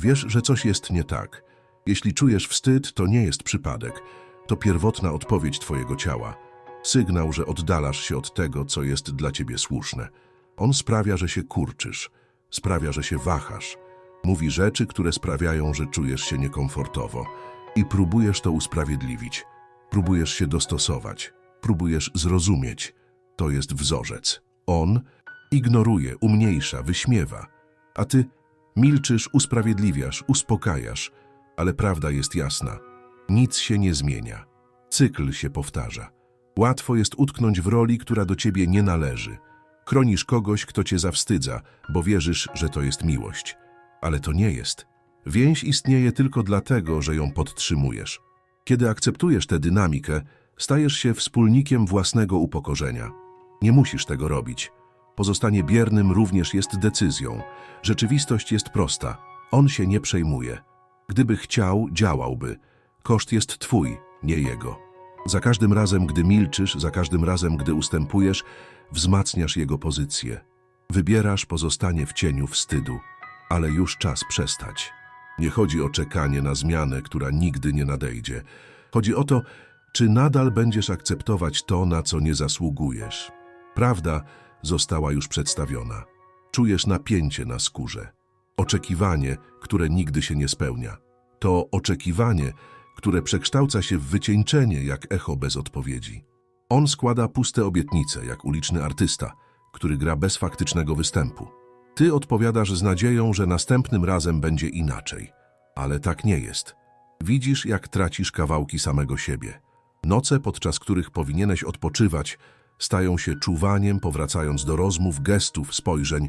Wiesz, że coś jest nie tak. Jeśli czujesz wstyd, to nie jest przypadek. To pierwotna odpowiedź twojego ciała. Sygnał, że oddalasz się od tego, co jest dla ciebie słuszne. On sprawia, że się kurczysz. Sprawia, że się wahasz. Mówi rzeczy, które sprawiają, że czujesz się niekomfortowo. I próbujesz to usprawiedliwić. Próbujesz się dostosować. Próbujesz zrozumieć. To jest wzorzec. On ignoruje, umniejsza, wyśmiewa. A ty milczysz, usprawiedliwiasz, uspokajasz. Ale prawda jest jasna. Nic się nie zmienia. Cykl się powtarza. Łatwo jest utknąć w roli, która do ciebie nie należy. Chronisz kogoś, kto cię zawstydza, bo wierzysz, że to jest miłość. Ale to nie jest. Więź istnieje tylko dlatego, że ją podtrzymujesz. Kiedy akceptujesz tę dynamikę, stajesz się wspólnikiem własnego upokorzenia. Nie musisz tego robić. Pozostanie biernym również jest decyzją. Rzeczywistość jest prosta. On się nie przejmuje. Gdyby chciał, działałby. Koszt jest twój, nie jego. Za każdym razem, gdy milczysz, za każdym razem, gdy ustępujesz, wzmacniasz jego pozycję. Wybierasz pozostanie w cieniu wstydu, ale już czas przestać. Nie chodzi o czekanie na zmianę, która nigdy nie nadejdzie. Chodzi o to, czy nadal będziesz akceptować to, na co nie zasługujesz. Prawda została już przedstawiona. Czujesz napięcie na skórze. Oczekiwanie, które nigdy się nie spełnia. To oczekiwanie, które przekształca się w wycieńczenie jak echo bez odpowiedzi. On składa puste obietnice, jak uliczny artysta, który gra bez faktycznego występu. Ty odpowiadasz z nadzieją, że następnym razem będzie inaczej. Ale tak nie jest. Widzisz, jak tracisz kawałki samego siebie. Noce, podczas których powinieneś odpoczywać, stają się czuwaniem, powracając do rozmów, gestów, spojrzeń.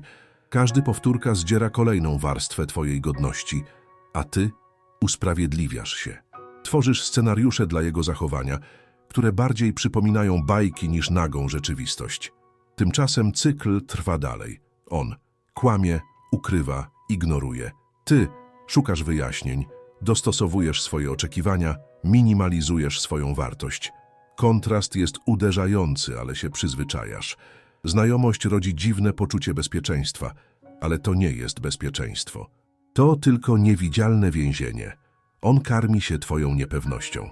Każdy powtórka zdziera kolejną warstwę twojej godności, a ty usprawiedliwiasz się. Tworzysz scenariusze dla jego zachowania, które bardziej przypominają bajki niż nagą rzeczywistość. Tymczasem cykl trwa dalej. On kłamie, ukrywa, ignoruje. Ty szukasz wyjaśnień, dostosowujesz swoje oczekiwania, minimalizujesz swoją wartość. Kontrast jest uderzający, ale się przyzwyczajasz. Znajomość rodzi dziwne poczucie bezpieczeństwa, ale to nie jest bezpieczeństwo. To tylko niewidzialne więzienie. On karmi się twoją niepewnością.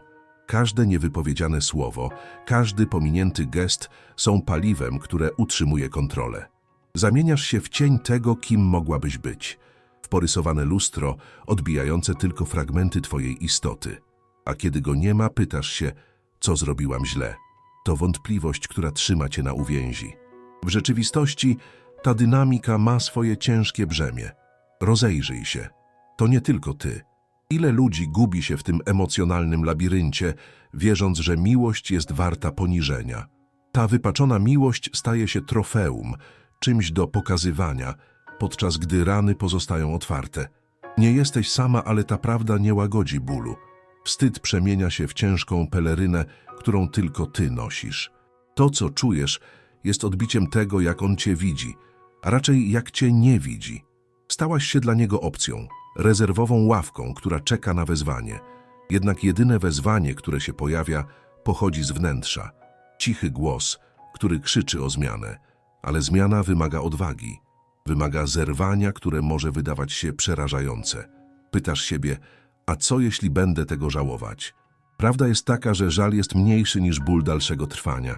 Każde niewypowiedziane słowo, każdy pominięty gest są paliwem, które utrzymuje kontrolę. Zamieniasz się w cień tego, kim mogłabyś być. W porysowane lustro, odbijające tylko fragmenty twojej istoty. A kiedy go nie ma, pytasz się, co zrobiłam źle. To wątpliwość, która trzyma cię na uwięzi. W rzeczywistości ta dynamika ma swoje ciężkie brzemię. Rozejrzyj się. To nie tylko ty. Ile ludzi gubi się w tym emocjonalnym labiryncie, wierząc, że miłość jest warta poniżenia. Ta wypaczona miłość staje się trofeum, czymś do pokazywania, podczas gdy rany pozostają otwarte. Nie jesteś sama, ale ta prawda nie łagodzi bólu. Wstyd przemienia się w ciężką pelerynę, którą tylko ty nosisz. To, co czujesz, jest odbiciem tego, jak on cię widzi, a raczej jak cię nie widzi. Stałaś się dla niego opcją, rezerwową ławką, która czeka na wezwanie. Jednak jedyne wezwanie, które się pojawia, pochodzi z wnętrza. Cichy głos, który krzyczy o zmianę, ale zmiana wymaga odwagi. Wymaga zerwania, które może wydawać się przerażające. Pytasz siebie, a co jeśli będę tego żałować? Prawda jest taka, że żal jest mniejszy niż ból dalszego trwania.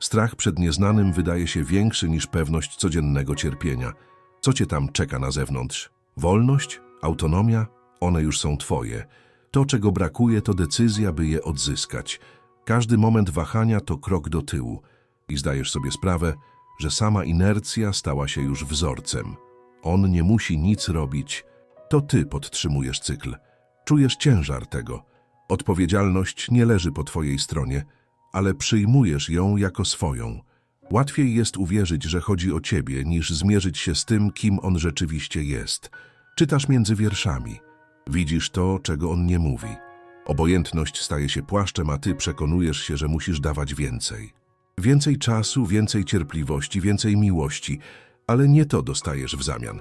Strach przed nieznanym wydaje się większy niż pewność codziennego cierpienia. Co cię tam czeka na zewnątrz? Wolność? Autonomia? One już są twoje. To, czego brakuje, to decyzja, by je odzyskać. Każdy moment wahania to krok do tyłu. I zdajesz sobie sprawę, że sama inercja stała się już wzorcem. On nie musi nic robić. To ty podtrzymujesz cykl. Czujesz ciężar tego. Odpowiedzialność nie leży po twojej stronie, ale przyjmujesz ją jako swoją. Łatwiej jest uwierzyć, że chodzi o ciebie, niż zmierzyć się z tym, kim on rzeczywiście jest. Czytasz między wierszami. Widzisz to, czego on nie mówi. Obojętność staje się płaszczem, a ty przekonujesz się, że musisz dawać więcej. Więcej czasu, więcej cierpliwości, więcej miłości, ale nie to dostajesz w zamian.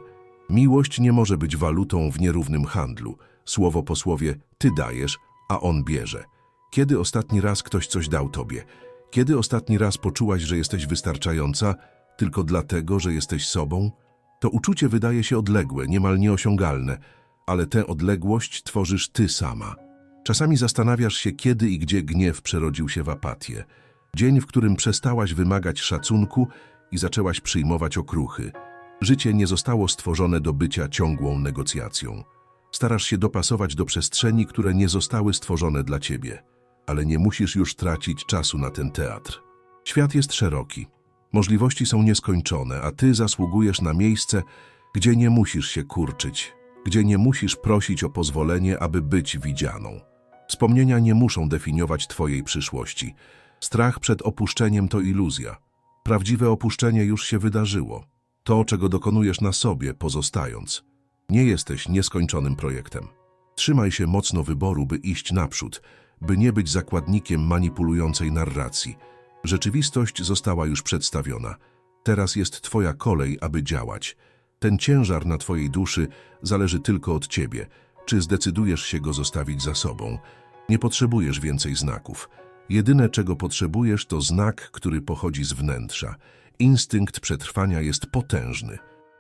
Miłość nie może być walutą w nierównym handlu. Słowo po słowie ty dajesz, a on bierze. Kiedy ostatni raz ktoś coś dał tobie? Kiedy ostatni raz poczułaś, że jesteś wystarczająca tylko dlatego, że jesteś sobą? To uczucie wydaje się odległe, niemal nieosiągalne, ale tę odległość tworzysz ty sama. Czasami zastanawiasz się, kiedy i gdzie gniew przerodził się w apatię. Dzień, w którym przestałaś wymagać szacunku i zaczęłaś przyjmować okruchy. Życie nie zostało stworzone do bycia ciągłą negocjacją. Starasz się dopasować do przestrzeni, które nie zostały stworzone dla ciebie. Ale nie musisz już tracić czasu na ten teatr. Świat jest szeroki. Możliwości są nieskończone, a ty zasługujesz na miejsce, gdzie nie musisz się kurczyć, gdzie nie musisz prosić o pozwolenie, aby być widzianą. Wspomnienia nie muszą definiować twojej przyszłości. Strach przed opuszczeniem to iluzja. Prawdziwe opuszczenie już się wydarzyło. To, czego dokonujesz na sobie, pozostając. Nie jesteś nieskończonym projektem. Trzymaj się mocno wyboru, by iść naprzód, by nie być zakładnikiem manipulującej narracji. Rzeczywistość została już przedstawiona. Teraz jest twoja kolej, aby działać. Ten ciężar na twojej duszy zależy tylko od ciebie. Czy zdecydujesz się go zostawić za sobą? Nie potrzebujesz więcej znaków. Jedyne, czego potrzebujesz, to znak, który pochodzi z wnętrza. Instynkt przetrwania jest potężny.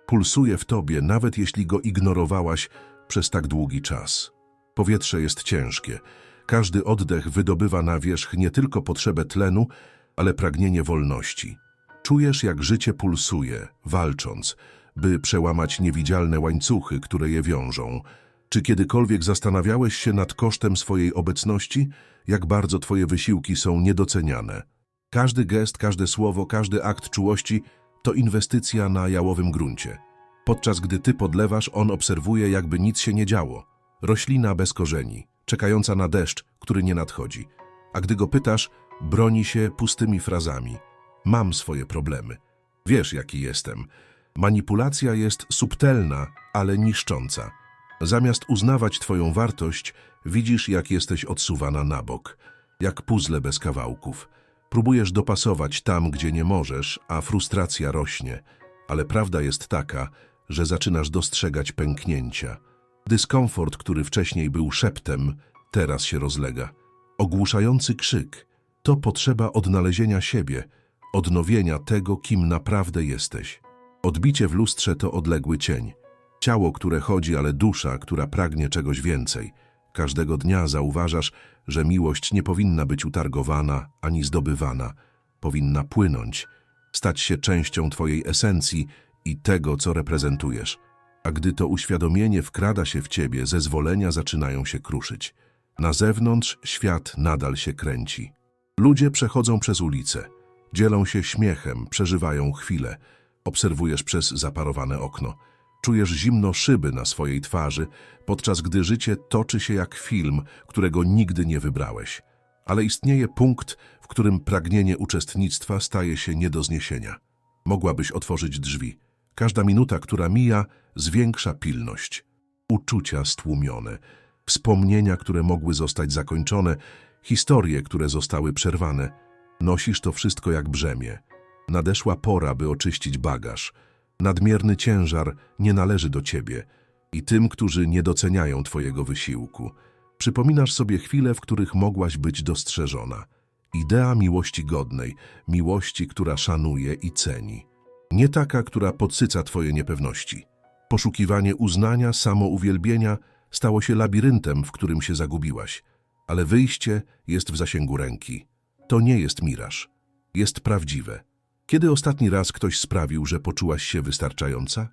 Pulsuje w tobie, nawet jeśli go ignorowałaś przez tak długi czas. Powietrze jest ciężkie. Każdy oddech wydobywa na wierzch nie tylko potrzebę tlenu, ale pragnienie wolności. Czujesz, jak życie pulsuje, walcząc, by przełamać niewidzialne łańcuchy, które je wiążą. Czy kiedykolwiek zastanawiałeś się nad kosztem swojej obecności? Jak bardzo twoje wysiłki są niedoceniane? Każdy gest, każde słowo, każdy akt czułości to inwestycja na jałowym gruncie. Podczas gdy ty podlewasz, on obserwuje, jakby nic się nie działo. Roślina bez korzeni, czekająca na deszcz, który nie nadchodzi. A gdy go pytasz, broni się pustymi frazami. Mam swoje problemy. Wiesz, jaki jestem. Manipulacja jest subtelna, ale niszcząca. Zamiast uznawać twoją wartość, widzisz, jak jesteś odsuwana na bok, jak puzzle bez kawałków. Próbujesz dopasować tam, gdzie nie możesz, a frustracja rośnie. Ale prawda jest taka, że zaczynasz dostrzegać pęknięcia. Dyskomfort, który wcześniej był szeptem, teraz się rozlega. Ogłuszający krzyk to potrzeba odnalezienia siebie, odnowienia tego, kim naprawdę jesteś. Odbicie w lustrze to odległy cień. Ciało, które chodzi, ale dusza, która pragnie czegoś więcej. Każdego dnia zauważasz, że miłość nie powinna być utargowana ani zdobywana. Powinna płynąć, stać się częścią twojej esencji i tego, co reprezentujesz. A gdy to uświadomienie wkrada się w ciebie, zezwolenia zaczynają się kruszyć. Na zewnątrz świat nadal się kręci. Ludzie przechodzą przez ulicę, dzielą się śmiechem, przeżywają chwilę. Obserwujesz przez zaparowane okno. Czujesz zimno szyby na swojej twarzy, podczas gdy życie toczy się jak film, którego nigdy nie wybrałeś. Ale istnieje punkt, w którym pragnienie uczestnictwa staje się nie do zniesienia. Mogłabyś otworzyć drzwi. Każda minuta, która mija, zwiększa pilność. Uczucia stłumione, wspomnienia, które mogły zostać zakończone, historie, które zostały przerwane. Nosisz to wszystko jak brzemię. Nadeszła pora, by oczyścić bagaż. Nadmierny ciężar nie należy do ciebie i tym, którzy nie doceniają twojego wysiłku. Przypominasz sobie chwile, w których mogłaś być dostrzeżona. Idea miłości godnej, miłości, która szanuje i ceni. Nie taka, która podsyca twoje niepewności. Poszukiwanie uznania, samouwielbienia stało się labiryntem, w którym się zagubiłaś. Ale wyjście jest w zasięgu ręki. To nie jest miraż. Jest prawdziwe. Kiedy ostatni raz ktoś sprawił, że poczułaś się wystarczająca?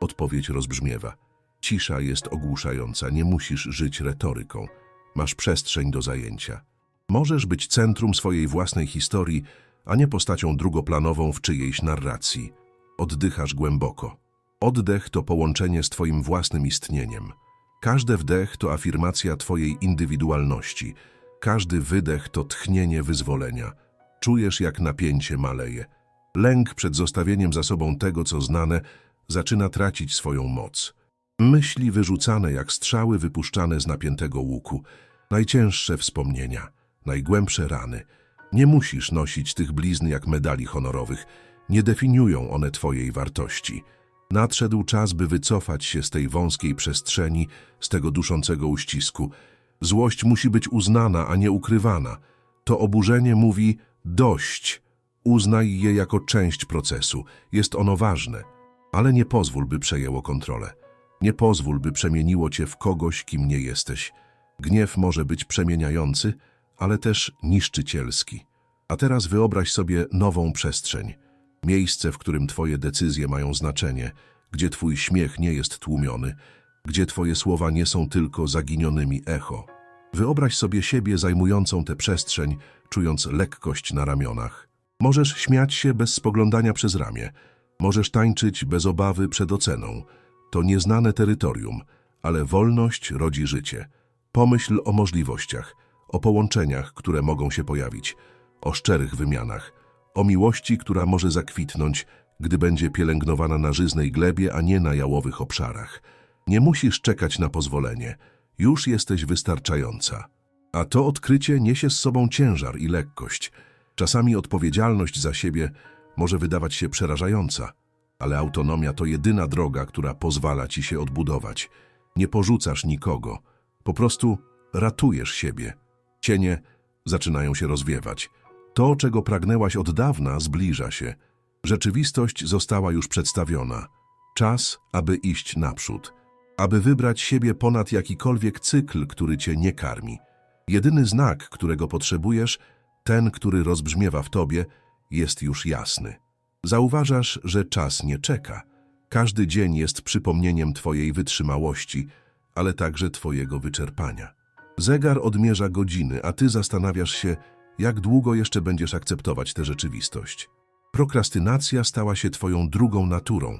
Odpowiedź rozbrzmiewa. Cisza jest ogłuszająca, nie musisz żyć retoryką. Masz przestrzeń do zajęcia. Możesz być centrum swojej własnej historii, a nie postacią drugoplanową w czyjejś narracji. Oddychasz głęboko. Oddech to połączenie z twoim własnym istnieniem. Każdy wdech to afirmacja twojej indywidualności. Każdy wydech to tchnienie wyzwolenia. Czujesz, jak napięcie maleje. Lęk przed zostawieniem za sobą tego, co znane, zaczyna tracić swoją moc. Myśli wyrzucane jak strzały wypuszczane z napiętego łuku. Najcięższe wspomnienia, najgłębsze rany. Nie musisz nosić tych blizn jak medali honorowych. Nie definiują one twojej wartości. Nadszedł czas, by wycofać się z tej wąskiej przestrzeni, z tego duszącego uścisku. Złość musi być uznana, a nie ukrywana. To oburzenie mówi dość. Uznaj je jako część procesu. Jest ono ważne, ale nie pozwól, by przejęło kontrolę. Nie pozwól, by przemieniło cię w kogoś, kim nie jesteś. Gniew może być przemieniający, ale też niszczycielski. A teraz wyobraź sobie nową przestrzeń. Miejsce, w którym twoje decyzje mają znaczenie, gdzie twój śmiech nie jest tłumiony, gdzie twoje słowa nie są tylko zaginionymi echo. Wyobraź sobie siebie zajmującą tę przestrzeń, czując lekkość na ramionach. Możesz śmiać się bez spoglądania przez ramię. Możesz tańczyć bez obawy przed oceną. To nieznane terytorium, ale wolność rodzi życie. Pomyśl o możliwościach, o połączeniach, które mogą się pojawić, o szczerych wymianach, o miłości, która może zakwitnąć, gdy będzie pielęgnowana na żyznej glebie, a nie na jałowych obszarach. Nie musisz czekać na pozwolenie. Już jesteś wystarczająca. A to odkrycie niesie z sobą ciężar i lekkość. Czasami odpowiedzialność za siebie może wydawać się przerażająca, ale autonomia to jedyna droga, która pozwala ci się odbudować. Nie porzucasz nikogo, po prostu ratujesz siebie. Cienie zaczynają się rozwiewać. To, czego pragnęłaś od dawna, zbliża się. Rzeczywistość została już przedstawiona. Czas, aby iść naprzód. Aby wybrać siebie ponad jakikolwiek cykl, który cię nie karmi. Jedyny znak, którego potrzebujesz, ten, który rozbrzmiewa w tobie, jest już jasny. Zauważasz, że czas nie czeka. Każdy dzień jest przypomnieniem twojej wytrzymałości, ale także twojego wyczerpania. Zegar odmierza godziny, a ty zastanawiasz się, jak długo jeszcze będziesz akceptować tę rzeczywistość. Prokrastynacja stała się twoją drugą naturą.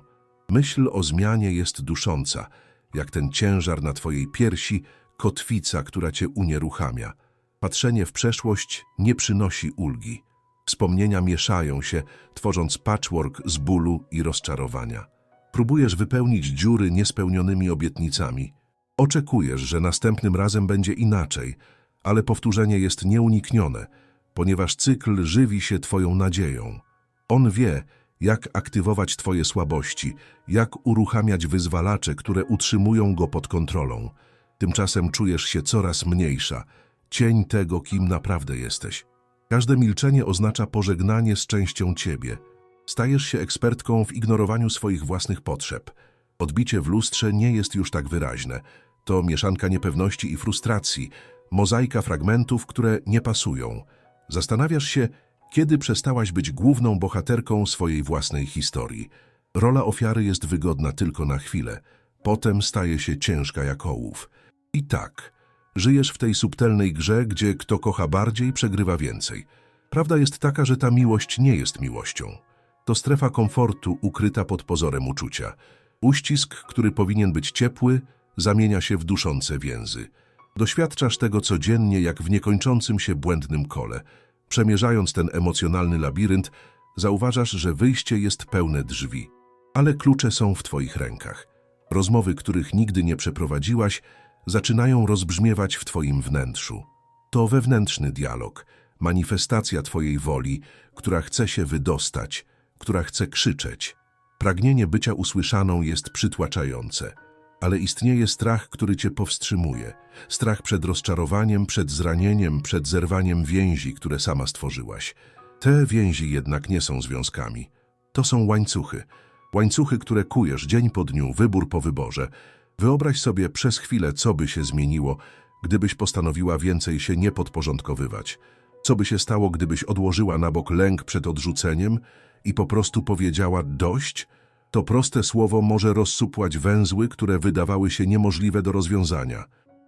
Myśl o zmianie jest dusząca, jak ten ciężar na twojej piersi, kotwica, która cię unieruchamia. Patrzenie w przeszłość nie przynosi ulgi. Wspomnienia mieszają się, tworząc patchwork z bólu i rozczarowania. Próbujesz wypełnić dziury niespełnionymi obietnicami. Oczekujesz, że następnym razem będzie inaczej, ale powtórzenie jest nieuniknione, ponieważ cykl żywi się twoją nadzieją. On wie, jak aktywować twoje słabości, jak uruchamiać wyzwalacze, które utrzymują go pod kontrolą. Tymczasem czujesz się coraz mniejsza, cień tego, kim naprawdę jesteś. Każde milczenie oznacza pożegnanie z częścią ciebie. Stajesz się ekspertką w ignorowaniu swoich własnych potrzeb. Odbicie w lustrze nie jest już tak wyraźne. To mieszanka niepewności i frustracji, mozaika fragmentów, które nie pasują. Zastanawiasz się, kiedy przestałaś być główną bohaterką swojej własnej historii. Rola ofiary jest wygodna tylko na chwilę, potem staje się ciężka jak ołów. I tak, żyjesz w tej subtelnej grze, gdzie kto kocha bardziej, przegrywa więcej. Prawda jest taka, że ta miłość nie jest miłością. To strefa komfortu ukryta pod pozorem uczucia. Uścisk, który powinien być ciepły, zamienia się w duszące więzy. Doświadczasz tego codziennie jak w niekończącym się błędnym kole. Przemierzając ten emocjonalny labirynt, zauważasz, że wyjście jest pełne drzwi. Ale klucze są w twoich rękach. Rozmowy, których nigdy nie przeprowadziłaś, zaczynają rozbrzmiewać w twoim wnętrzu. To wewnętrzny dialog, manifestacja twojej woli, która chce się wydostać, która chce krzyczeć. Pragnienie bycia usłyszaną jest przytłaczające, ale istnieje strach, który cię powstrzymuje. Strach przed rozczarowaniem, przed zranieniem, przed zerwaniem więzi, które sama stworzyłaś. Te więzi jednak nie są związkami. To są łańcuchy. Łańcuchy, które kujesz dzień po dniu, wybór po wyborze. Wyobraź sobie przez chwilę, co by się zmieniło, gdybyś postanowiła więcej się nie podporządkowywać. Co by się stało, gdybyś odłożyła na bok lęk przed odrzuceniem i po prostu powiedziała dość? To proste słowo może rozsupłać węzły, które wydawały się niemożliwe do rozwiązania.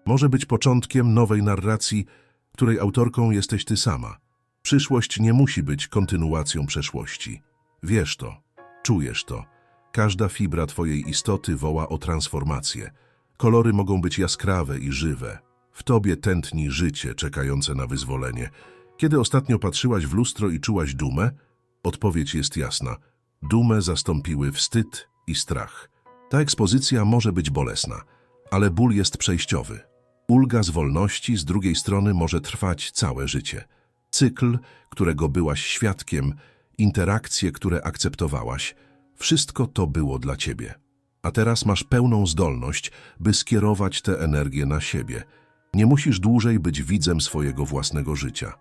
Może być początkiem nowej narracji, której autorką jesteś ty sama. Przyszłość nie musi być kontynuacją przeszłości. Wiesz to, czujesz to. Każda fibra twojej istoty woła o transformację. Kolory mogą być jaskrawe i żywe. W tobie tętni życie czekające na wyzwolenie. Kiedy ostatnio patrzyłaś w lustro i czułaś dumę? Odpowiedź jest jasna. Dumę zastąpiły wstyd i strach. Ta ekspozycja może być bolesna, ale ból jest przejściowy. Ulga z wolności z drugiej strony może trwać całe życie. Cykl, którego byłaś świadkiem, interakcje, które akceptowałaś, wszystko to było dla ciebie. A teraz masz pełną zdolność, by skierować tę energię na siebie. Nie musisz dłużej być widzem swojego własnego życia.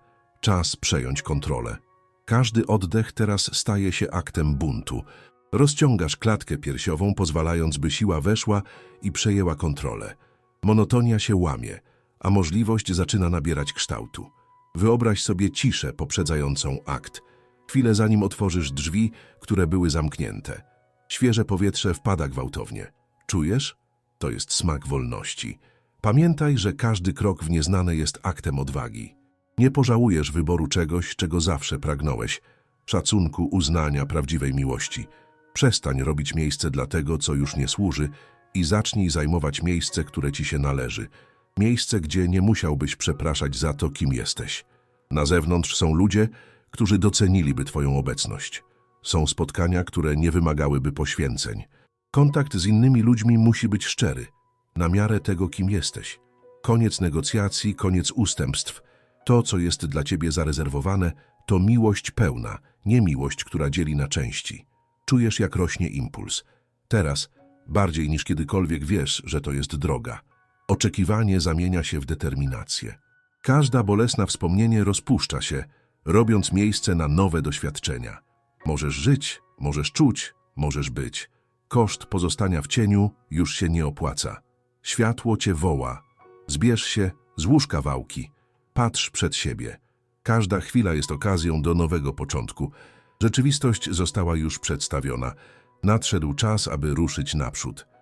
Czas przejąć kontrolę. Każdy oddech teraz staje się aktem buntu. Rozciągasz klatkę piersiową, pozwalając, by siła weszła i przejęła kontrolę. Monotonia się łamie, a możliwość zaczyna nabierać kształtu. Wyobraź sobie ciszę poprzedzającą akt. Chwilę zanim otworzysz drzwi, które były zamknięte. Świeże powietrze wpada gwałtownie. Czujesz? To jest smak wolności. Pamiętaj, że każdy krok w nieznane jest aktem odwagi. Nie pożałujesz wyboru czegoś, czego zawsze pragnąłeś. Szacunku, uznania, prawdziwej miłości. Przestań robić miejsce dla tego, co już nie służy i zacznij zajmować miejsce, które ci się należy. Miejsce, gdzie nie musiałbyś przepraszać za to, kim jesteś. Na zewnątrz są ludzie, którzy doceniliby twoją obecność. Są spotkania, które nie wymagałyby poświęceń. Kontakt z innymi ludźmi musi być szczery, na miarę tego, kim jesteś. Koniec negocjacji, koniec ustępstw. To, co jest dla ciebie zarezerwowane, to miłość pełna, nie miłość, która dzieli na części. Czujesz, jak rośnie impuls. Teraz, bardziej niż kiedykolwiek wiesz, że to jest droga. Oczekiwanie zamienia się w determinację. Każda bolesna wspomnienie rozpuszcza się, robiąc miejsce na nowe doświadczenia. Możesz żyć, możesz czuć, możesz być. Koszt pozostania w cieniu już się nie opłaca. Światło cię woła. Zbierz się, złóż kawałki. Patrz przed siebie. Każda chwila jest okazją do nowego początku. Rzeczywistość została już przedstawiona. Nadszedł czas, aby ruszyć naprzód.